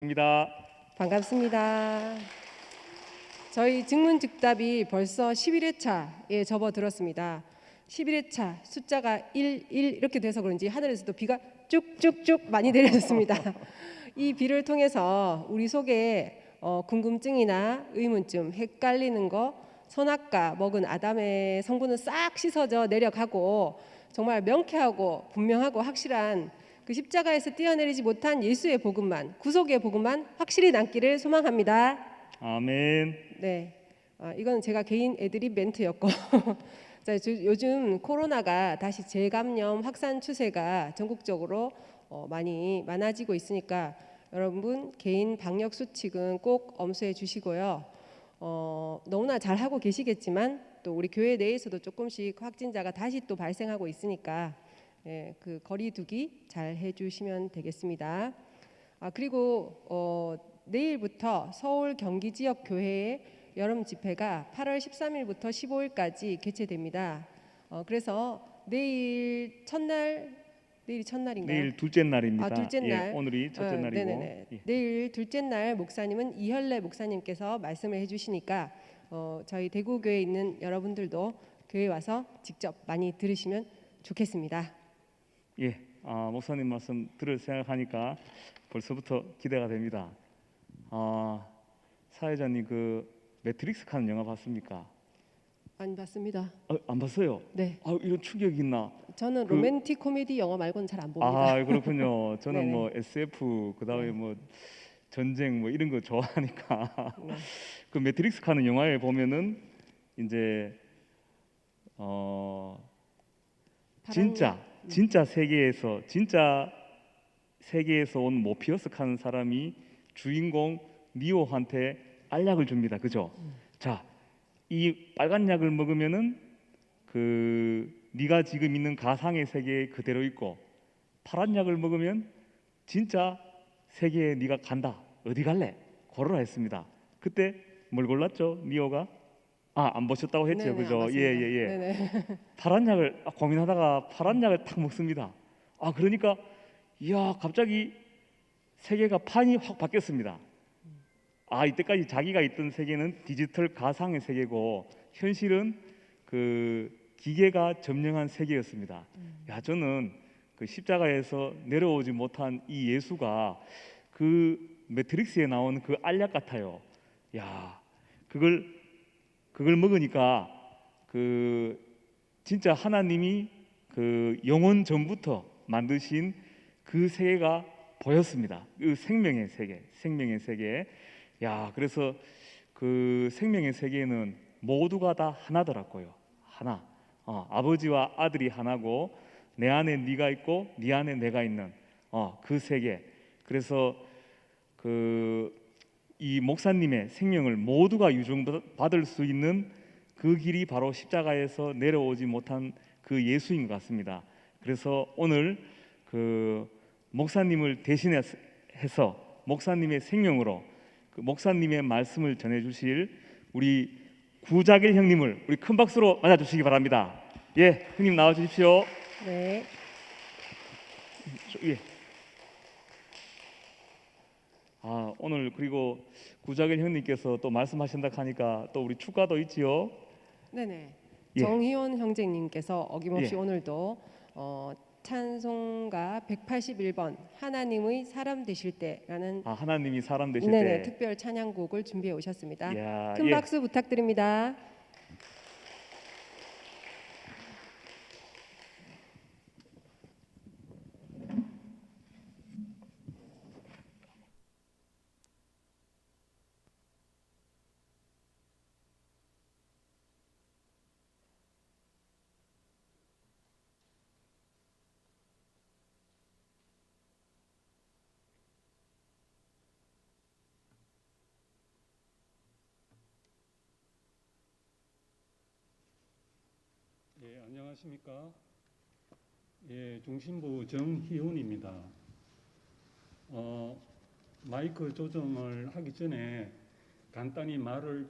입니다. 반갑습니다. 저희 증문즉답이 벌써 11회차에 접어들었습니다. 11회차 숫자가 1, 1 이렇게 돼서 그런지 하늘에서도 비가 쭉쭉쭉 많이 내려졌습니다. 이 비를 통해서 우리 속에 어, 궁금증이나 의문점, 헷갈리는 거, 선악과 먹은 아담의 성분은 싹 씻어져 내려가고 정말 명쾌하고 분명하고 확실한 그 십자가에서 뛰어내리지 못한 예수의 복음만, 구속의 복음만 확실히 남기를 소망합니다. 아멘. 네, 아, 이건 제가 개인 애드립 멘트였고, 자, 저- 요즘 코로나가 다시 재감염 확산 추세가 전국적으로 어, 많이 많아지고 있으니까 여러분 개인 방역 수칙은 꼭 엄수해 주시고요. 어, 너무나 잘 하고 계시겠지만 또 우리 교회 내에서도 조금씩 확진자가 다시 또 발생하고 있으니까 예, 그 거리두기 잘 해주시면 되겠습니다. 아 그리고 어, 내일부터 서울 경기 지역 교회의 여름 집회가 8월 13일부터 15일까지 개최됩니다. 어, 그래서 내일 첫날 내일이 첫날인가요? 내일 둘째 날입니다. 아, 둘째 예, 날. 오늘이 첫째 어, 날이고. 네네네. 예. 내일 둘째 날 목사님은 이현래 목사님께서 말씀을 해주시니까 어, 저희 대구 교회에 있는 여러분들도 교회 와서 직접 많이 들으시면 좋겠습니다. 예. 아, 목사님 말씀 들을 생각하니까 벌써부터 기대가 됩니다. 아, 사회자님 그 매트릭스 칸 영화 봤습니까? 안 봤습니다. 아, 안 봤어요. 네, 아, 이런 충격 있나? 저는 그- 로맨틱 코미디 영화 말고는 잘 안 봅니다. 아, 그렇군요. 저는 네네. 뭐 SF 그다음에 네. 뭐 전쟁 뭐 이런 거 좋아하니까 네. 그 매트릭스 칸은 영화에 보면은 이제 어 진짜 진짜 세계에서 진짜 세계에서 온 모피어스 하는 사람이 주인공 니오한테 알약을 줍니다. 그죠? 자, 이 빨간 약을 먹으면은 그 네가 지금 있는 가상의 세계에 그대로 있고 파란 약을 먹으면 진짜 세계에 네가 간다. 어디 갈래? 걸어라 했습니다. 그때 뭘 골랐죠? 니오가? 아, 안 보셨다고 했죠. 네네, 그죠? 맞습니다. 예, 예, 예. 네네. 파란 약을 아, 고민하다가 파란 약을 탁 먹습니다. 아 그러니까 이야 갑자기 세계가 판이 확 바뀌었습니다. 아 이때까지 자기가 있던 세계는 디지털 가상의 세계고 현실은 그 기계가 점령한 세계였습니다. 야 저는 그 십자가에서 내려오지 못한 이 예수가 그 매트릭스에 나오는 그 알약 같아요. 야 그걸 그걸 먹으니까 그 진짜 하나님이 그 영원 전부터 만드신 그 세계가 보였습니다. 그 생명의 세계, 생명의 세계. 야, 그래서 그 생명의 세계는 모두가 다 하나더라고요. 하나. 어, 아버지와 아들이 하나고 내 안에 네가 있고 네 안에 내가 있는 어, 그 세계. 그래서 그 이 목사님의 생명을 모두가 유종받을 수 있는 그 길이 바로 십자가에서 내려오지 못한 그 예수인 것 같습니다. 그래서 오늘 그 목사님을 대신해서 목사님의 생명으로 그 목사님의 말씀을 전해 주실 우리 구자길 형님을 우리 큰 박수로 맞아 주시기 바랍니다. 예, 형님 나와 주십시오. 네. 저- 예. 아, 오늘 그리고 구자길 형님께서 또 말씀하신다 하니까 또 우리 축가도 있지요. 네네. 예. 정희원 형제님께서 어김없이 예. 오늘도 어, 찬송가 181번 하나님의 사람 되실 때라는 아, 하나님이 사람 되실 네네 때 특별 찬양곡을 준비해 오셨습니다. 이야, 큰 예. 박수 부탁드립니다. 예, 안녕하십니까? 예, 중심부 정희훈입니다. 어, 마이크 조정을 하기 전에 간단히 말을